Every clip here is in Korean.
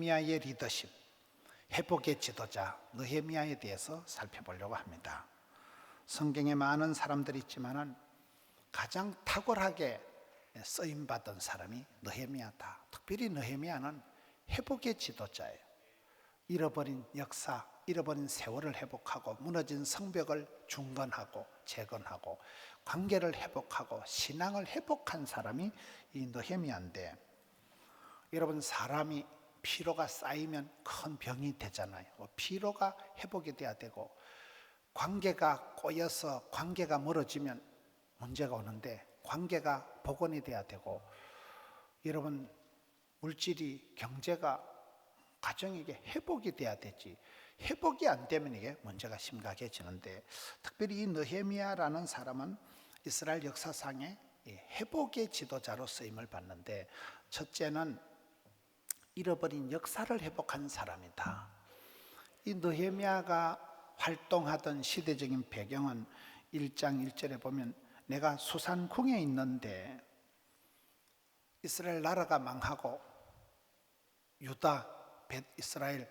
느헤미야의 리더십, 회복의 지도자 느헤미야에 대해서 살펴보려고 합니다. 성경에 많은 사람들이 있지만은 가장 탁월하게 쓰임 받은 사람이 느헤미야다. 특별히 느헤미야는 회복의 지도자예요. 잃어버린 역사, 잃어버린 세월을 회복하고 무너진 성벽을 중건하고 재건하고 관계를 회복하고 신앙을 회복한 사람이 이 느헤미야인데 여러분 사람이 피로가 쌓이면 큰 병이 되잖아요. 뭐 피로가 회복이 돼야 되고 관계가 꼬여서 관계가 멀어지면 문제가 오는데 관계가 복원이 돼야 되고 여러분 물질이 경제가 가정에게 회복이 돼야 되지 회복이 안 되면 이게 문제가 심각해지는데 특별히 이 느헤미야라는 사람은 이스라엘 역사상의 회복의 지도자로 쓰임을 받는데 첫째는 잃어버린 역사를 회복한 사람이다. 이 느헤미야가 활동하던 시대적인 배경은 1장 1절에 보면 내가 수산궁에 있는데 이스라엘 나라가 망하고 유다, 벳 이스라엘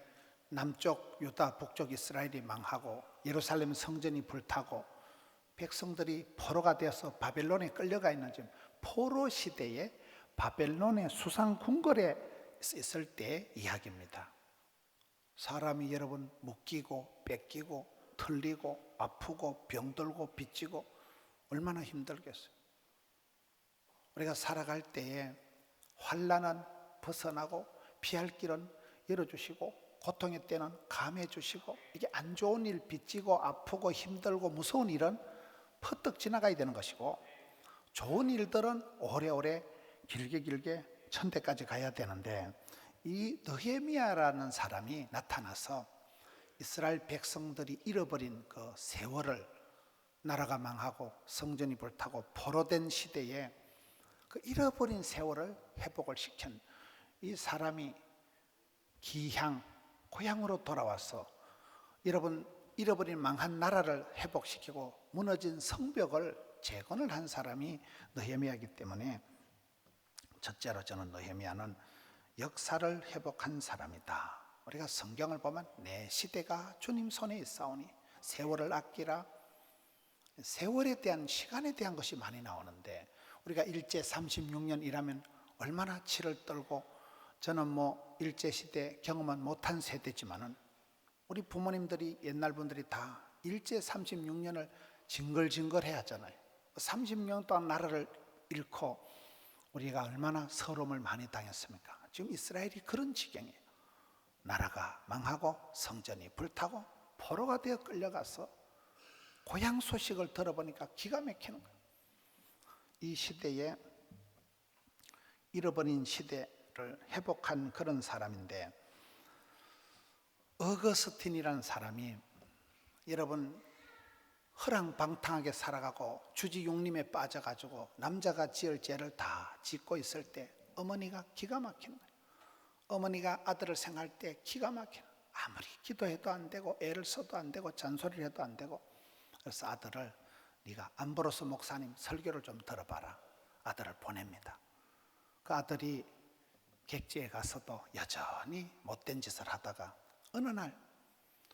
남쪽 유다, 북쪽 이스라엘이 망하고 예루살렘 성전이 불타고 백성들이 포로가 되어서 바벨론에 끌려가 있는 지금 포로 시대에 바벨론의 수상 궁궐에 있을 때 이야기입니다. 사람이 여러분 묶이고 뺏기고 틀리고 아프고 병들고 빚지고 얼마나 힘들겠어요. 우리가 살아갈 때에 환란은 벗어나고 피할 길은 열어주시고 고통의 때는 감해 주시고 이게 안 좋은 일 빚지고 아프고 힘들고 무서운 일은 퍼뜩 지나가야 되는 것이고 좋은 일들은 오래오래 길게 길게 천대까지 가야 되는데 이 느헤미야라는 사람이 나타나서 이스라엘 백성들이 잃어버린 그 세월을 나라가 망하고 성전이 불타고 포로된 시대에 그 잃어버린 세월을 회복을 시킨 이 사람이 기향 고향으로 돌아와서 여러분 잃어버린 망한 나라를 회복시키고 무너진 성벽을 재건을 한 사람이 느헤미야이기 때문에 첫째로 저는 느헤미야는 역사를 회복한 사람이다. 우리가 성경을 보면 내 시대가 주님 손에 있사오니 세월을 아끼라 세월에 대한 시간에 대한 것이 많이 나오는데 우리가 일제 36년 일하면 얼마나 치를 떨고 저는 뭐 일제 시대 경험은 못한 세대지만은 우리 부모님들이 옛날 분들이 다 일제 36년을 징글징글해 하잖아요. 36년 동안 나라를 잃고 우리가 얼마나 서러움을 많이 당했습니까? 지금 이스라엘이 그런 지경이에요. 나라가 망하고 성전이 불타고 포로가 되어 끌려가서 고향 소식을 들어보니까 기가 막히는 거예요. 이 시대에 잃어버린 시대를 회복한 그런 사람인데 어거스틴이라는 사람이 여러분 허랑방탕하게 살아가고 주지용림에 빠져가지고 남자가 지을 죄를 다 짓고 있을 때 어머니가 기가 막히는 거예요. 어머니가 아들을 생할 때 기가 막히는 아무리 기도해도 안 되고 애를 써도 안 되고 잔소리를 해도 안 되고 그래서 아들을 네가 안보로스 목사님 설교를 좀 들어봐라 아들을 보냅니다. 그 아들이 객지에 가서도 여전히 못된 짓을 하다가 어느 날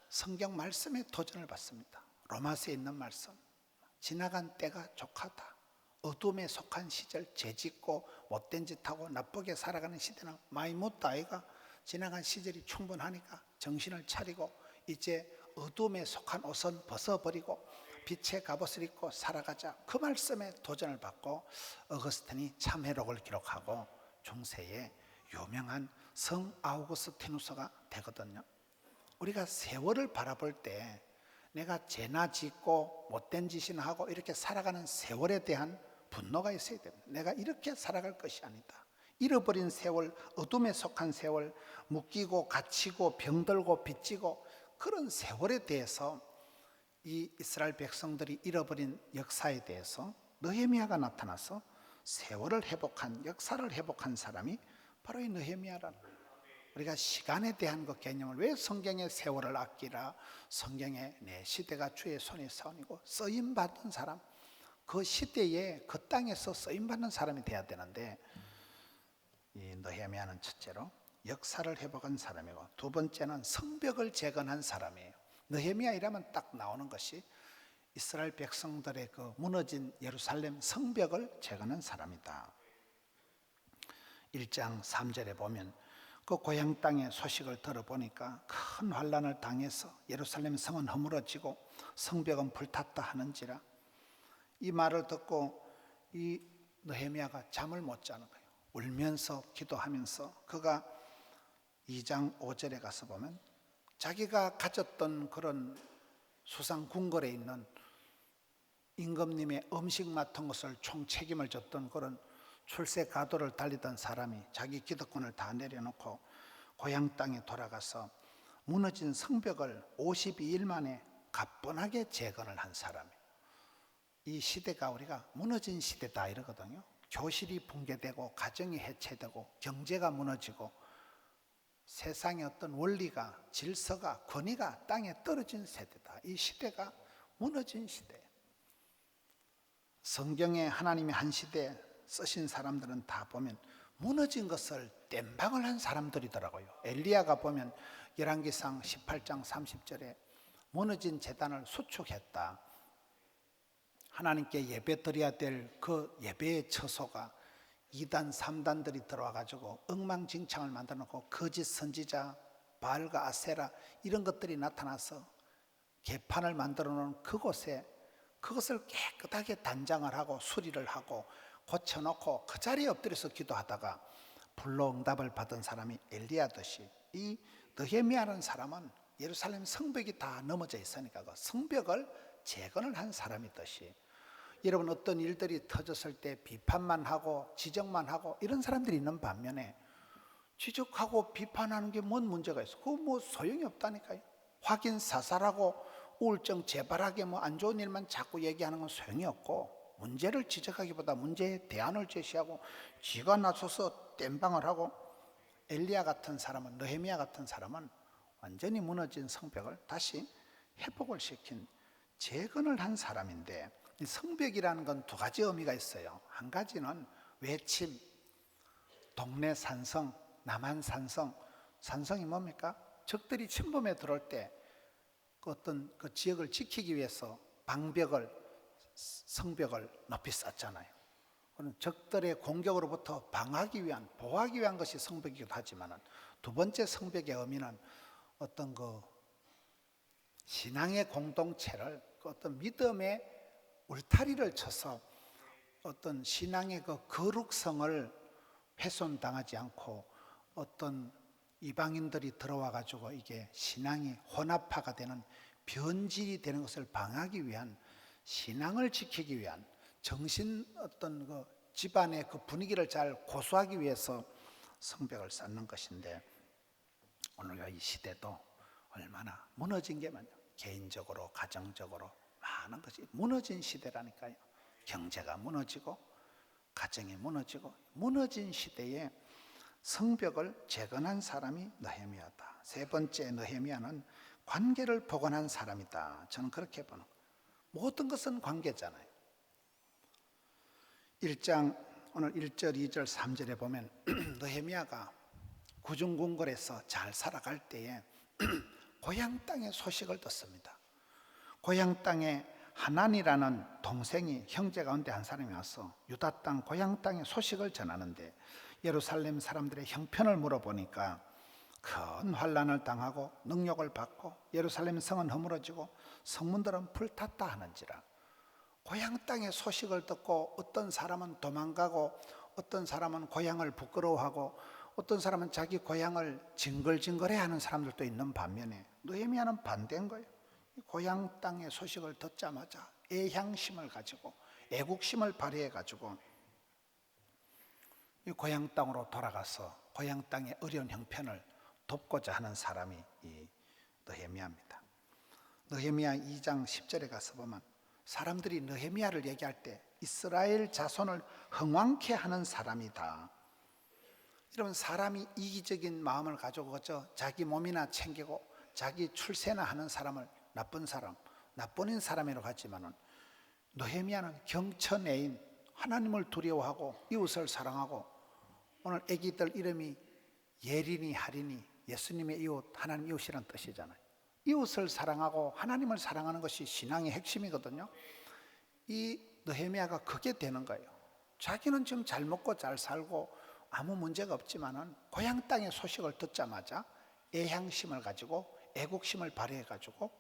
성경 말씀에 도전을 받습니다. 로마서에 있는 말씀. 지나간 때가 족하다. 어둠에 속한 시절 죄짓고 못된 짓하고 나쁘게 살아가는 시대는 많이 못다 아이가 지나간 시절이 충분하니까 정신을 차리고 이제 어둠에 속한 옷은 벗어버리고 빛의 갑옷을 입고 살아가자 그 말씀에 도전을 받고 어거스틴이 참회록을 기록하고 중세에 유명한 성 아우구스티누스가 되거든요 우리가 세월을 바라볼 때 내가 죄나 짓고 못된 짓이나 하고 이렇게 살아가는 세월에 대한 분노가 있어야 됩니다. 내가 이렇게 살아갈 것이 아니다. 잃어버린 세월, 어둠에 속한 세월, 묶이고 갇히고 병들고 빚지고 그런 세월에 대해서 이 이스라엘 백성들이 잃어버린 역사에 대해서 느헤미야가 나타나서 세월을 회복한 역사를 회복한 사람이 바로 이 느헤미야라는 우리가 시간에 대한 그 개념을 왜 성경의 세월을 아끼라 성경에 내 시대가 주의 손에 선이고 쓰임 받은 사람 그 시대에 그 땅에서 쓰임 받는 사람이 돼야 되는데 이 느헤미야는 첫째로 역사를 회복한 사람이고 두 번째는 성벽을 재건한 사람이에요. 느헤미야 이라면 딱 나오는 것이 이스라엘 백성들의 그 무너진 예루살렘 성벽을 재건한 사람이다. 1장 3절에 보면 그 고향 땅의 소식을 들어보니까 큰 환란을 당해서 예루살렘 성은 허물어지고 성벽은 불탔다 하는지라 이 말을 듣고 이 느헤미야가 잠을 못 자는 거예요. 울면서 기도하면서 그가 2장 5절에 가서 보면 자기가 가졌던 그런 수상 궁궐에 있는 임금님의 음식 맡은 것을 총 책임을 졌던 그런 출세 가도를 달리던 사람이 자기 기득권을 다 내려놓고 고향 땅에 돌아가서 무너진 성벽을 52일 만에 가뿐하게 재건을 한 사람이에요. 이 시대가 우리가 무너진 시대다 이러거든요. 교실이 붕괴되고 가정이 해체되고 경제가 무너지고 세상의 어떤 원리가 질서가 권위가 땅에 떨어진 세대다. 이 시대가 무너진 시대. 성경에 하나님이 한 시대 쓰신 사람들은 다 보면 무너진 것을 땜방을 한 사람들이더라고요. 엘리야가 보면 열왕기상 18장 30절에 무너진 재단을 수축했다. 하나님께 예배 드려야 될 그 예배의 처소가 2단, 3단들이 들어와 가지고 엉망진창을 만들어 놓고 거짓 선지자, 바알과 아세라 이런 것들이 나타나서 개판을 만들어 놓은 그곳에 그것을 깨끗하게 단장을 하고 수리를 하고 고쳐놓고 그 자리에 엎드려서 기도하다가 불로 응답을 받은 사람이 엘리야듯이 이 느헤미야는 사람은 예루살렘 성벽이 다 넘어져 있으니까 그 성벽을 재건을 한 사람이듯이 여러분 어떤 일들이 터졌을 때 비판만 하고 지적만 하고 이런 사람들이 있는 반면에 지적하고 비판하는 게 뭔 문제가 있어? 그거 뭐 소용이 없다니까요. 확인 사살하고 우울증 재발하게 뭐 안 좋은 일만 자꾸 얘기하는 건 소용이 없고 문제를 지적하기보다 문제에 대안을 제시하고 지가 나서서 땜방을 하고 엘리야 같은 사람은 느헤미야 같은 사람은 완전히 무너진 성벽을 다시 회복을 시킨 재건을 한 사람인데 이 성벽이라는 건 두 가지 의미가 있어요. 한 가지는 외침, 동네 산성, 남한 산성. 산성이 뭡니까? 적들이 침범에 들어올 때 그 어떤 그 지역을 지키기 위해서 방벽을 성벽을 높이 쌓잖아요. 그는 적들의 공격으로부터 방하기 위한 보호하기 위한 것이 성벽이기도 하지만은 두 번째 성벽의 의미는 어떤 그 신앙의 공동체를 그 어떤 믿음의 울타리를 쳐서 어떤 신앙의 그 거룩성을 훼손당하지 않고 어떤 이방인들이 들어와 가지고 이게 신앙이 혼합화가 되는 변질이 되는 것을 방하기 위한 신앙을 지키기 위한 정신 어떤 그 집안의 그 분위기를 잘 고수하기 위해서 성벽을 쌓는 것인데 오늘 이 시대도 얼마나 무너진 게 많냐 개인적으로 가정적으로 많은 것이 무너진 시대라니까요 경제가 무너지고 가정이 무너지고 무너진 시대에 성벽을 재건한 사람이 느헤미야다. 세 번째 느헤미야는 관계를 복원한 사람이다. 저는 그렇게 보는 거예요. 모든 것은 관계잖아요. 1장 오늘 1절, 2절, 3절에 보면 느헤미야가 구중궁궐에서 잘 살아갈 때에 고향 땅의 소식을 듣습니다. 고향 땅에 하난이라는 동생이 형제 가운데 한 사람이 와서 유다 땅 고향 땅의 소식을 전하는데 예루살렘 사람들의 형편을 물어보니까 큰 환란을 당하고 능력을 받고 예루살렘 성은 허물어지고 성문들은 불탔다 하는지라 고향 땅의 소식을 듣고 어떤 사람은 도망가고 어떤 사람은 고향을 부끄러워하고 어떤 사람은 자기 고향을 징글징글해 하는 사람들도 있는 반면에 느헤미야는 반대인 거예요. 고향 땅의 소식을 듣자마자 애향심을 가지고 애국심을 발휘해 가지고 이 고향 땅으로 돌아가서 고향 땅의 어려운 형편을 돕고자 하는 사람이 이 느헤미야입니다. 느헤미야 2장 10절에 가서 보면 사람들이 느헤미야를 얘기할 때 이스라엘 자손을 흥왕케 하는 사람이다. 여러분 사람이 이기적인 마음을 가지고 자기 몸이나 챙기고 자기 출세나 하는 사람을 나쁜 사람, 나쁜 사람이라고 하지만은 느헤미야는 경천애인 하나님을 두려워하고 이웃을 사랑하고 오늘 아기들 이름이 예린이 하린이 예수님의 이웃 하나님 이웃이란 뜻이잖아요. 이웃을 사랑하고 하나님을 사랑하는 것이 신앙의 핵심이거든요. 이 느헤미야가 그게 되는 거예요. 자기는 지금 잘 먹고 잘 살고 아무 문제가 없지만은 고향 땅의 소식을 듣자마자 애향심을 가지고 애국심을 발휘해 가지고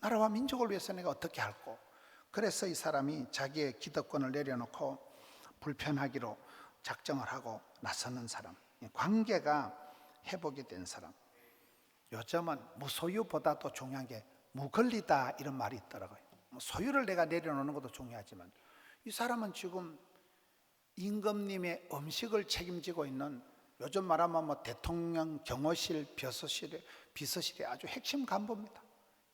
나라와 민족을 위해서 내가 어떻게 할고 그래서 이 사람이 자기의 기득권을 내려놓고 불편하기로 작정을 하고 나서는 사람 관계가 회복이 된 사람 요즘은 무소유보다도 중요한 게 무걸리다 이런 말이 있더라고요 뭐 소유를 내가 내려놓는 것도 중요하지만 이 사람은 지금 임금님의 음식을 책임지고 있는 요즘 말하면 뭐 대통령 경호실, 비서실의 비서실의 아주 핵심 간부입니다.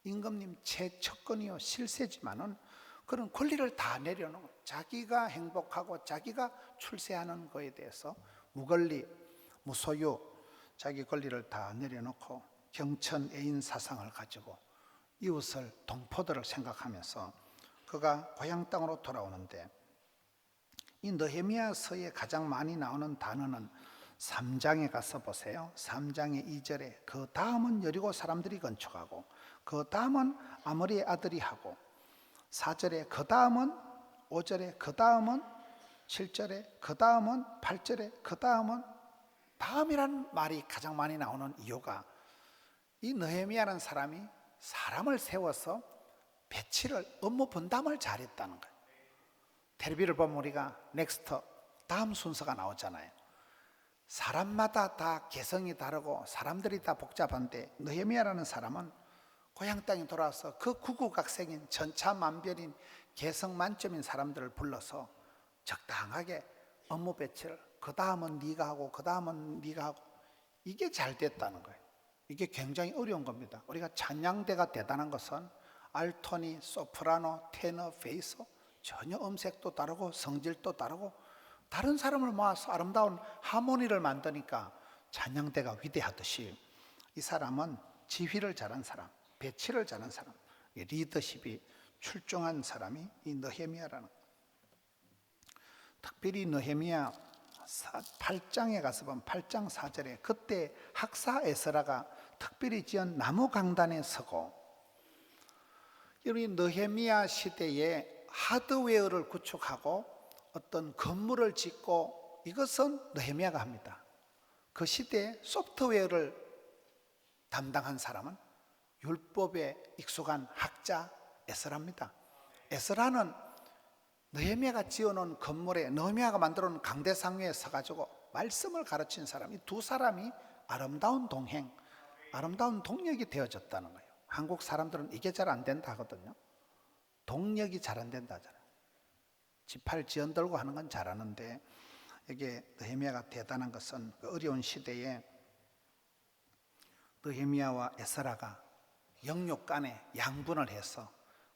임금님 최측근이요 실세지만은 그런 권리를 다 내려놓고 자기가 행복하고 자기가 출세하는 거에 대해서 무권리, 무소유, 자기 권리를 다 내려놓고 경천 애인 사상을 가지고 이웃을 동포들을 생각하면서 그가 고향 땅으로 돌아오는데 이 느헤미야서에 가장 많이 나오는 단어는 3장에 가서 보세요. 3장의 2절에 그 다음은 여리고 사람들이 건축하고 그 다음은 아모리의 아들이 하고 4절에 그 다음은 5절에 그 다음은 7절에 그 다음은 8절에 그 다음은 다음이라는 말이 가장 많이 나오는 이유가 이 느헤미야라는 사람이 사람을 세워서 배치를 업무 분담을 잘했다는 거예요. 텔레비를 보면 우리가 넥스트 다음 순서가 나오잖아요. 사람마다 다 개성이 다르고 사람들이 다 복잡한데 느헤미야라는 사람은 고향 땅에 돌아와서 그 구구각색인 전차만별인 개성 만점인 사람들을 불러서 적당하게 업무 배치를 그 다음은 네가 하고 그 다음은 네가 하고 이게 잘 됐다는 거예요. 이게 굉장히 어려운 겁니다. 우리가 찬양대가 대단한 것은 알토니, 소프라노, 테너, 베이소 전혀 음색도 다르고 성질도 다르고 다른 사람을 모아서 아름다운 하모니를 만드니까 찬양대가 위대하듯이 이 사람은 지휘를 잘한 사람, 배치를 잘한 사람, 리더십이 출중한 사람이 이 느헤미야라는 특별히 느헤미야 8장에 가서 보면 8장 4절에 그때 학사 에스라가 특별히 지은 나무 강단에 서고 이 느헤미야 시대에 하드웨어를 구축하고 어떤 건물을 짓고 이것은 느헤미야가 합니다. 그 시대에 소프트웨어를 담당한 사람은 율법에 익숙한 학자 에스라입니다. 에스라는 느헤미야가 지어놓은 건물에 느헤미야가 만들어놓은 강대상 위에 서가지고 말씀을 가르친 사람이 두 사람이 아름다운 동행, 아름다운 동력이 되어졌다는 거예요. 한국 사람들은 이게 잘 안 된다 하거든요. 동력이 잘 안 된다 하잖아요. 지팔 지연 들고 하는 건 잘하는데 이게 느헤미야가 대단한 것은 그 어려운 시대에 느헤미야와 에스라가 영육 간에 양분을 해서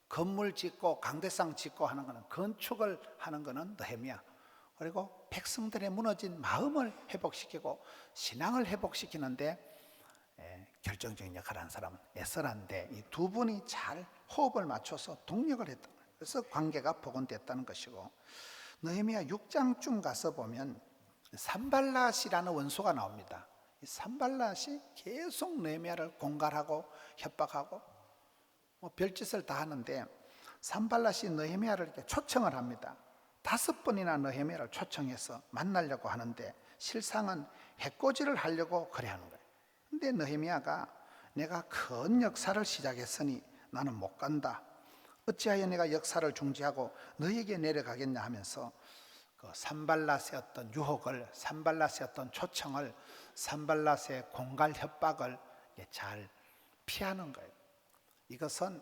건물 짓고 강대상 짓고 하는 것은 건축을 하는 것은 느헤미야 그리고 백성들의 무너진 마음을 회복시키고 신앙을 회복시키는데 결정적인 역할을 한 사람은 에스라인데 이 두 분이 잘 호흡을 맞춰서 동력을 했다. 그래서 관계가 복원됐다는 것이고 느헤미야 6장쯤 가서 보면 산발랏이라는 원소가 나옵니다. 이 산발랏이 계속 느헤미야를 공갈하고 협박하고 뭐 별짓을 다 하는데 산발랏이 느헤미야를 이렇게 초청을 합니다. 다섯 번이나 느헤미야를 초청해서 만나려고 하는데 실상은 해코지를 하려고 그래 하는 거예요. 근데 느헤미야가 내가 큰 역사를 시작했으니 나는 못 간다. 어찌하여 내가 역사를 중지하고 너에게 내려가겠냐 하면서 그 산발랏의 어떤 유혹을, 산발랏의 어떤 초청을, 산발랏의 공갈 협박을 잘 피하는 거예요. 이것은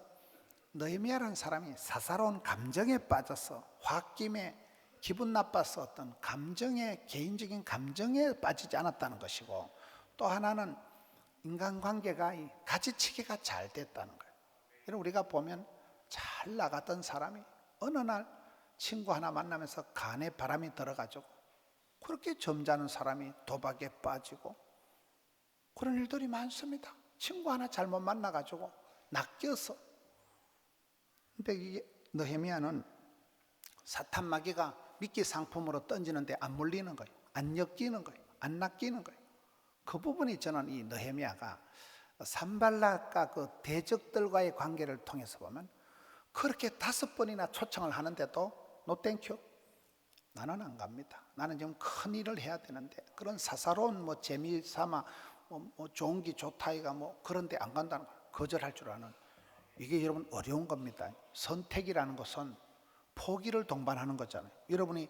느헤미야라는 사람이 사사로운 감정에 빠져서 홧김에 기분 나빠서 어떤 감정에 개인적인 감정에 빠지지 않았다는 것이고 또 하나는 인간관계가 가지치기가 잘 됐다는 거예요. 우리가 보면 잘 나갔던 사람이 어느 날 친구 하나 만나면서 간에 바람이 들어가지고 그렇게 점잖은 사람이 도박에 빠지고 그런 일들이 많습니다. 친구 하나 잘못 만나가지고 낚여서. 근데 이게 느헤미야는 사탄 마귀가 미끼 상품으로 던지는데 안 물리는 거예요. 안 엮이는 거예요. 안 낚이는 거예요. 그 부분이 저는 이 느헤미야가 산발락과 그 대적들과의 관계를 통해서 보면 그렇게 다섯 번이나 초청을 하는데도 노 땡큐 나는 안 갑니다. 나는 지금 큰 일을 해야 되는데 그런 사사로운 뭐 재미 삼아 뭐, 뭐 좋은 기 좋다 이가 뭐 그런데 안 간다는 거 거절할 줄 아는 이게 여러분 어려운 겁니다. 선택이라는 것은 포기를 동반하는 거잖아요. 여러분이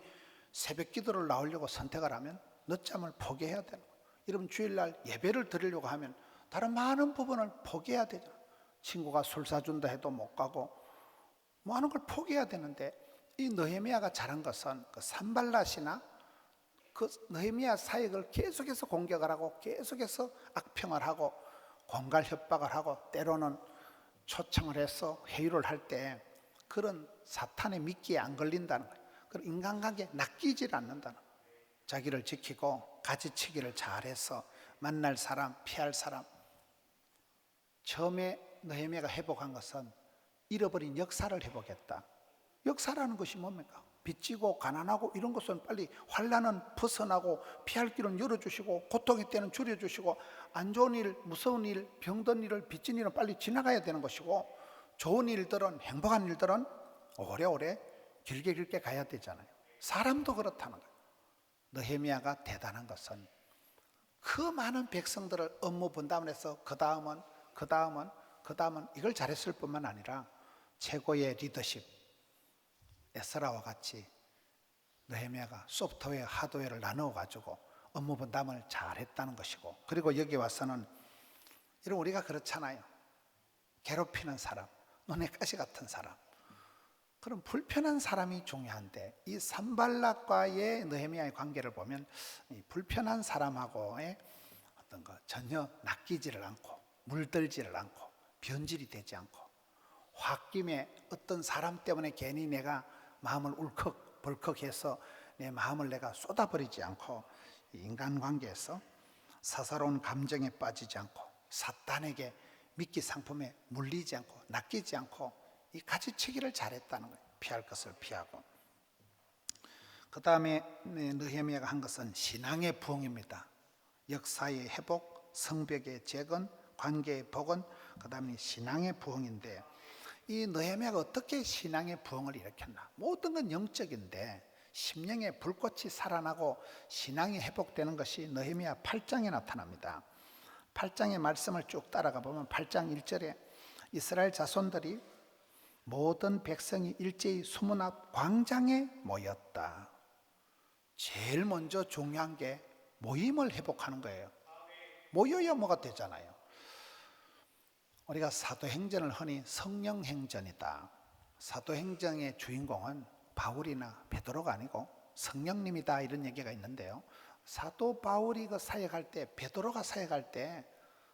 새벽 기도를 나오려고 선택을 하면 늦잠을 포기해야 되는. 여러분 주일날 예배를 드리려고 하면 다른 많은 부분을 포기해야 되잖아요. 친구가 술 사준다 해도 못 가고 많은 걸 포기해야 되는데 이 느헤미야가 잘한 것은 그 산발랏이나 그 느헤미야 사역을 계속해서 공격을 하고 계속해서 악평을 하고 공갈 협박을 하고 때로는 초청을 해서 회유를 할 때 그런 사탄의 미끼에 안 걸린다는 거예요. 그런 인간관계에 낚이질 않는다는 거예요. 자기를 지키고 가지치기를 잘해서 만날 사람, 피할 사람. 처음에 느헤미야가 회복한 것은 잃어버린 역사를 회복했다. 역사라는 것이 뭡니까? 빚지고 가난하고 이런 것은 빨리 환란은 벗어나고 피할 길은 열어주시고 고통의 때는 줄여주시고 안 좋은 일, 무서운 일, 병든 일을 빚진 일은 빨리 지나가야 되는 것이고 좋은 일들은 행복한 일들은 오래오래 길게 길게 가야 되잖아요. 사람도 그렇다는 거예요. 느헤미야가 대단한 것은 그 많은 백성들을 업무 분담해서 그 다음은 그 다음은 그 다음은 이걸 잘했을 뿐만 아니라 최고의 리더십 에스라와 같이 느헤미야가 소프트웨어 하드웨어를 나누어 가지고 업무 분담을 잘했다는 것이고 그리고 여기 와서는 이런 우리가 그렇잖아요. 괴롭히는 사람 눈에 가시 같은 사람 그런 불편한 사람이 중요한데 이 산발락과의 느헤미야의 관계를 보면 이 불편한 사람하고의 어떤 거 전혀 낚이지를 않고 물들지를 않고 변질이 되지 않고 홧김에 어떤 사람 때문에 괜히 내가 마음을 울컥 벌컥해서 내 마음을 내가 쏟아버리지 않고 인간관계에서 사사로운 감정에 빠지지 않고 사탄에게 미끼 상품에 물리지 않고 낚이지 않고 이 가지치기를 잘했다는 거예요. 피할 것을 피하고. 그 다음에 느헤미야가 한 것은 신앙의 부흥입니다. 역사의 회복, 성벽의 재건, 관계의 복원, 그 다음에 신앙의 부흥인데 이 느헤미야가 어떻게 신앙의 부흥을 일으켰나? 모든 건 영적인데 심령의 불꽃이 살아나고 신앙이 회복되는 것이 느헤미야 8장에 나타납니다. 8장의 말씀을 쭉 따라가 보면 8장 1절에 이스라엘 자손들이 모든 백성이 일제히 수문 앞 광장에 모였다. 제일 먼저 중요한 게 모임을 회복하는 거예요. 모여야 뭐가 되잖아요. 우리가 사도행전을 흔히 성령행전이다. 사도행전의 주인공은 바울이나 베드로가 아니고 성령님이다 이런 얘기가 있는데요. 사도 바울이 그 사역할 때 베드로가 사역할 때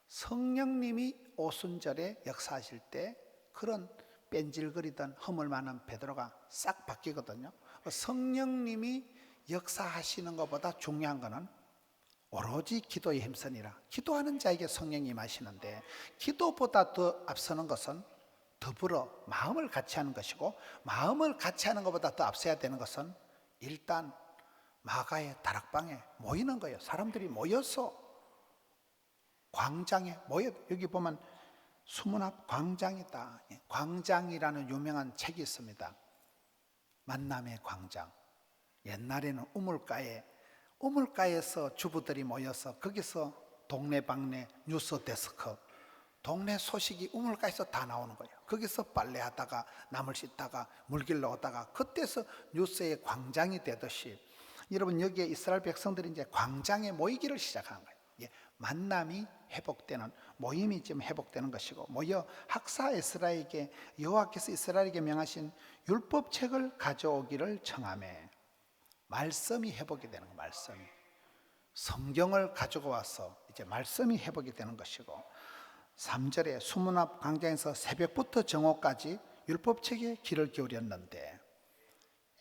성령님이 오순절에 역사하실 때 그런 뺀질거리던 허물 많은 베드로가 싹 바뀌거든요. 성령님이 역사하시는 것보다 중요한 것은 오로지 기도에 힘쓰니라. 기도하는 자에게 성령이 마시는데 기도보다 더 앞서는 것은 더불어 마음을 같이 하는 것이고 마음을 같이 하는 것보다 더 앞서야 되는 것은 일단 마가의 다락방에 모이는 거예요. 사람들이 모여서 광장에 모여 여기 보면 수문 앞 광장이다. 예, 광장이라는 유명한 책이 있습니다. 만남의 광장. 옛날에는 우물가에 우물가에서 주부들이 모여서 거기서 동네방네 뉴스 데스크 동네 소식이 우물가에서 다 나오는 거예요. 거기서 빨래하다가 남을 씻다가 물길로 오다가 그때서 뉴스의 광장이 되듯이 여러분 여기에 이스라엘 백성들이 이제 광장에 모이기를 시작한 거예요. 예, 만남이 회복되는 모임이 지금 회복되는 것이고 모여 학사 에스라에게 여호와께서 이스라엘에게 명하신 율법책을 가져오기를 청함에 말씀이 회복이 되는 거 말씀이 성경을 가지고 와서 이제 말씀이 회복이 되는 것이고 3절에 수문 앞 광장에서 새벽부터 정오까지 율법책에 귀를 기울였는데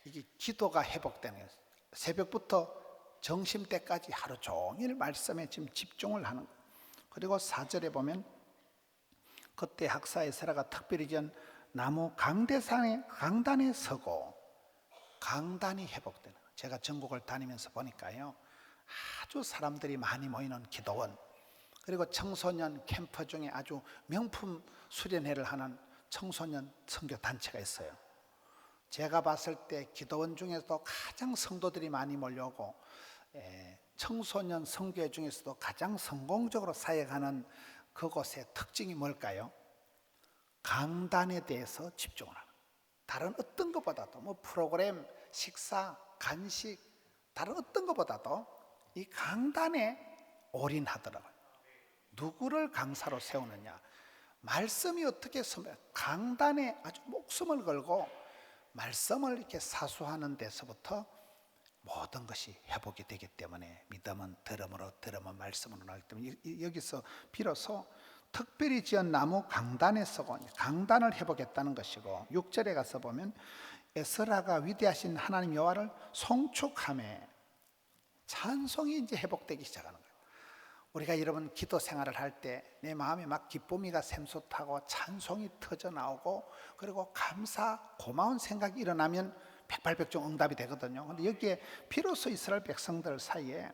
이게 기도가 회복되는 거예요. 새벽부터 정심 때까지 하루 종일 말씀에 지금 집중을 하는 거예요. 그리고 4절에 보면 그때 학사의 세라가 특별히 전 나무 강대산에 강단에 서고 강단이 회복되는 거예요. 제가 전국을 다니면서 보니까요. 아주 사람들이 많이 모이는 기도원 그리고 청소년 캠프 중에 아주 명품 수련회를 하는 청소년 선교 단체가 있어요. 제가 봤을 때 기도원 중에서도 가장 성도들이 많이 몰려오고 에, 청소년 선교회 중에서도 가장 성공적으로 사역하는 그곳의 특징이 뭘까요? 강단에 대해서 집중을 하는. 다른 어떤 것보다도 뭐 프로그램, 식사, 간식 다른 어떤 것보다도 이 강단에 올인하더라고요. 누구를 강사로 세우느냐? 말씀이 어떻게 강단에 아주 목숨을 걸고 말씀을 이렇게 사수하는 데서부터 모든 것이 회복이 되기 때문에 믿음은 들음으로 들음은 말씀으로 나기 때문에 여기서 비로소 특별히 지은 나무 강단에 서고 강단을 회복했다는 것이고 6절에 가서 보면 에스라가 위대하신 하나님 여호와를 송축함에 찬송이 이제 회복되기 시작하는 거예요. 우리가 여러분 기도 생활을 할 때 내 마음에 막 기쁨이가 샘솟하고 찬송이 터져 나오고 그리고 감사 고마운 생각이 일어나면 백발백중 응답이 되거든요. 근데 여기에 비로소 이스라엘 백성들 사이에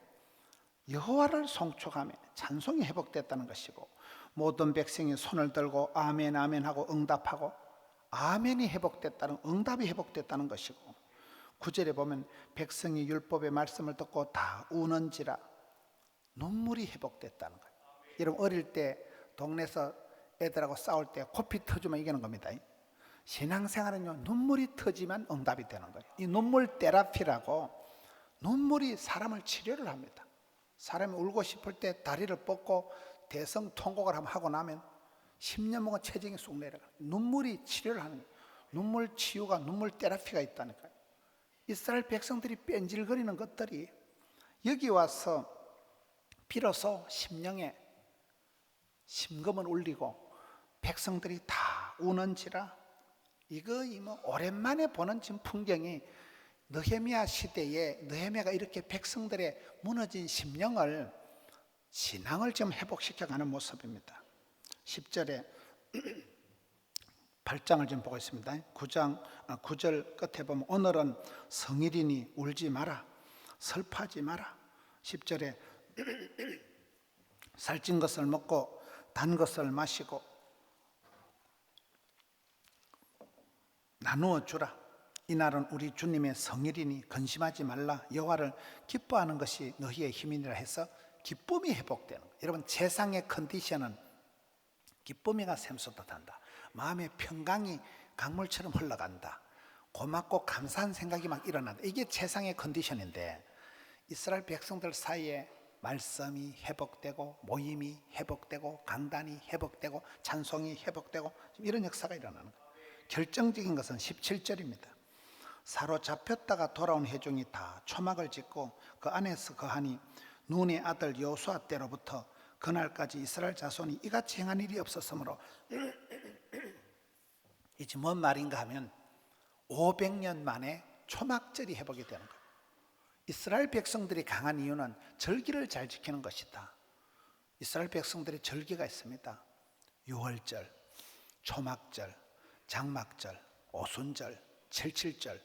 여호와를 송축하며 찬송이 회복됐다는 것이고 모든 백성이 손을 들고 아멘 아멘 하고 응답하고 아멘이 회복됐다는 응답이 회복됐다는 것이고 구절에 보면 백성이 율법의 말씀을 듣고 다 우는지라 눈물이 회복됐다는 거예요. 여러분 어릴 때 동네에서 애들하고 싸울 때 코피 터지면 이기는 겁니다. 신앙생활은요 눈물이 터지면 응답이 되는 거예요. 이 눈물 테라피라고 눈물이 사람을 치료를 합니다. 사람이 울고 싶을 때 다리를 뻗고 대성 통곡을 하고 나면 10년 먹은 체중이 쑥 내려가. 눈물이 치료를 하는. 눈물 치유가 눈물 테라피가 있다니까요. 이스라엘 백성들이 뺀질거리는 것들이 여기 와서 비로소 심령에 심금을 울리고 백성들이 다 우는지라 이거 이뭐 오랜만에 보는 지금 풍경이 느헤미야 시대에 느헤미야가 이렇게 백성들의 무너진 심령을 신앙을 좀 회복시켜 가는 모습입니다. 10절에 8장을 좀 보고 있습니다. 9장 9절 끝에 보면 오늘은 성일이니 울지 마라. 슬퍼하지 마라. 10절에 살찐 것을 먹고 단 것을 마시고 나누어 주라. 이날은 우리 주님의 성일이니 근심하지 말라. 여호와를 기뻐하는 것이 너희의 힘이니라 해서 기쁨이 회복되는 거예요. 여러분 세상의 컨디션은 기쁨이가 샘솟듯한다. 마음의 평강이 강물처럼 흘러간다. 고맙고 감사한 생각이 막 일어난다. 이게 세상의 컨디션인데 이스라엘 백성들 사이에 말씀이 회복되고 모임이 회복되고 강단이 회복되고 찬송이 회복되고 이런 역사가 일어나는 거예요. 결정적인 것은 17절입니다. 사로잡혔다가 돌아온 회중이 다 초막을 짓고 그 안에서 거하니 눈의 아들 여호수아 때로부터 그날까지 이스라엘 자손이 이같이 행한 일이 없었으므로 이제 뭔 말인가 하면 500년 만에 초막절이 회복이 되는 거예요. 이스라엘 백성들이 강한 이유는 절기를 잘 지키는 것이다. 이스라엘 백성들의 절기가 있습니다. 유월절, 초막절, 장막절, 오순절, 칠칠절.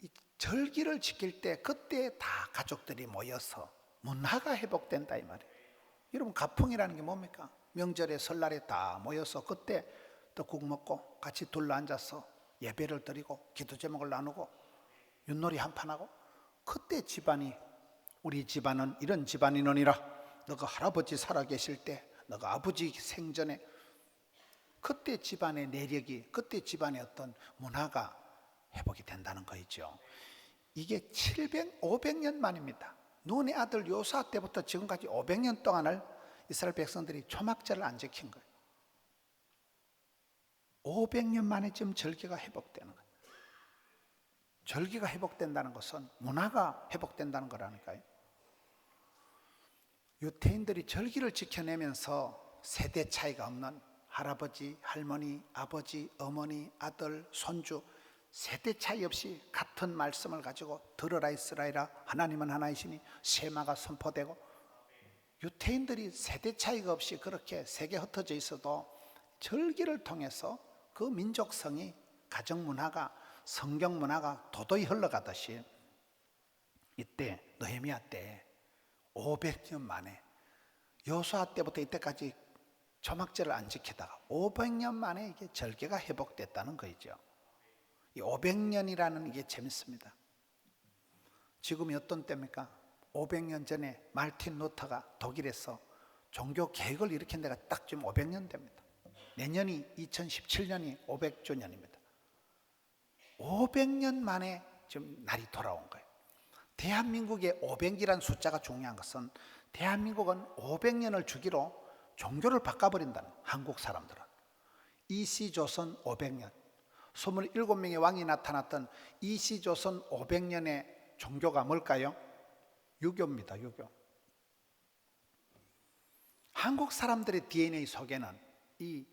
이 절기를 지킬 때 그때 다 가족들이 모여서 문화가 회복된다 이 말이에요. 여러분 가풍이라는 게 뭡니까? 명절에 설날에 다 모여서 그때 떡국 먹고 같이 둘러 앉아서 예배를 드리고 기도 제목을 나누고 윷놀이 한 판 하고 그때 집안이 우리 집안은 이런 집안이느니라 너가 할아버지 살아 계실 때 너가 아버지 생전에 그때 집안의 내력이 그때 집안의 어떤 문화가 회복이 된다는 거죠. 이게 700, 500년 만입니다. 눈의 아들 요사 때부터 지금까지 500년 동안을 이스라엘 백성들이 초막절을 안 지킨 거예요. 500년 만에 지금 절기가 회복되는 거예요. 절기가 회복된다는 것은 문화가 회복된다는 거라니까요. 유태인들이 절기를 지켜내면서 세대 차이가 없는 할아버지, 할머니, 아버지, 어머니, 아들, 손주 세대 차이 없이 같은 말씀을 가지고 들어라 이스라엘아 하나님은 하나이시니 세마가 선포되고 유태인들이 세대 차이가 없이 그렇게 세계 흩어져 있어도 절기를 통해서 그 민족성이 가정 문화가 성경 문화가 도도히 흘러가듯이 이때 느헤미야 때 500년 만에 여수아 때부터 이때까지 초막절을 안 지키다가 500년 만에 이게 절개가 회복됐다는 거죠. 이 500년이라는 이게 재밌습니다. 지금이 어떤 때입니까? 500년 전에 말틴 루터가 독일에서 종교 개혁을 일으킨 데가 딱 지금 500년 됩니다. 내년이 2017년이 500주년입니다. 500년 만에 지금 날이 돌아온 거예요. 대한민국의 500이라는 숫자가 중요한 것은 대한민국은 500년을 주기로 종교를 바꿔버린다는 한국 사람들은 이시 조선 500년 27명의 왕이 나타났던 이시 조선 500년의 종교가 뭘까요? 유교입니다. 유교. 한국 사람들의 DNA 속에는 이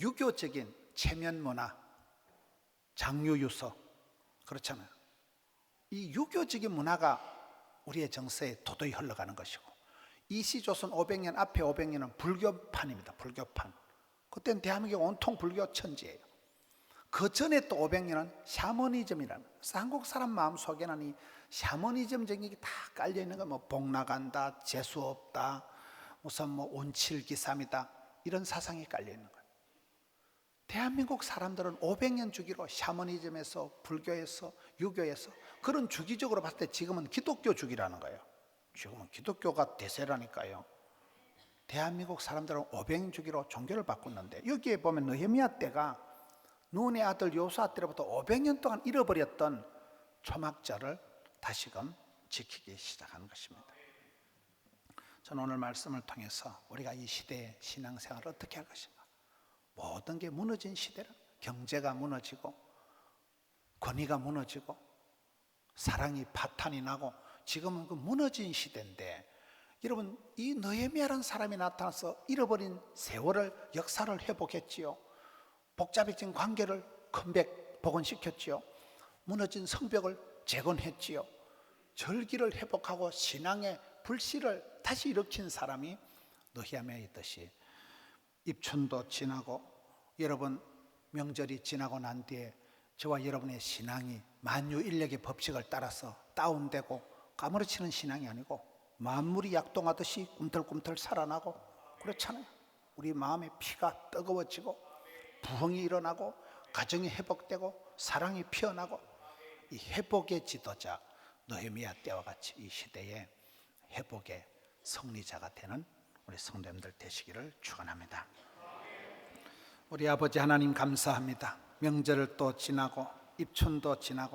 유교적인 체면 문화, 장유 유서 그렇잖아요. 이 유교적인 문화가 우리의 정서에 도도히 흘러가는 것이고 이시조선 500년 앞에 500년은 불교판입니다. 불교판. 그때는 대한민국 온통 불교 천지예요. 그 전에 또 500년은 샤머니즘이라는 한국 사람 마음 속에는 이 샤머니즘적인 게 다 깔려 있는 거뭐 복 나간다, 재수 없다, 무슨 뭐 온칠기삼이다 이런 사상이 깔려 있는 거예요. 대한민국 사람들은 500년 주기로 샤머니즘에서 불교에서 유교에서 그런 주기적으로 봤을 때 지금은 기독교 주기라는 거예요. 지금은 기독교가 대세라니까요. 대한민국 사람들은 500년 주기로 종교를 바꿨는데 여기에 보면 느헤미야 때가 눈의 아들 요수아 때로부터 500년 동안 잃어버렸던 초막절을 다시금 지키기 시작하는 것입니다. 저는 오늘 말씀을 통해서 우리가 이 시대의 신앙생활을 어떻게 할 것인가 모든 게 무너진 시대라 경제가 무너지고 권위가 무너지고 사랑이 파탄이 나고 지금은 그 무너진 시대인데 여러분 이 느헤미야라는 사람이 나타나서 잃어버린 세월을 역사를 회복했지요. 복잡해진 관계를 컴백 복원시켰지요. 무너진 성벽을 재건했지요. 절기를 회복하고 신앙의 불씨를 다시 일으킨 사람이 느헤미야이듯이 입춘도 지나고 여러분 명절이 지나고 난 뒤에 저와 여러분의 신앙이 만유인력의 법칙을 따라서 다운되고 까무러치는 신앙이 아니고 만물이 약동하듯이 꿈틀꿈틀 살아나고 그렇잖아요. 우리 마음의 피가 뜨거워지고 부흥이 일어나고 가정이 회복되고 사랑이 피어나고 이 회복의 지도자 느헤미야 때와 같이 이 시대에 회복의 승리자가 되는 우리 성도님들 되시기를 축원합니다. 우리 아버지 하나님 감사합니다. 명절을 또 지나고 입춘도 지나고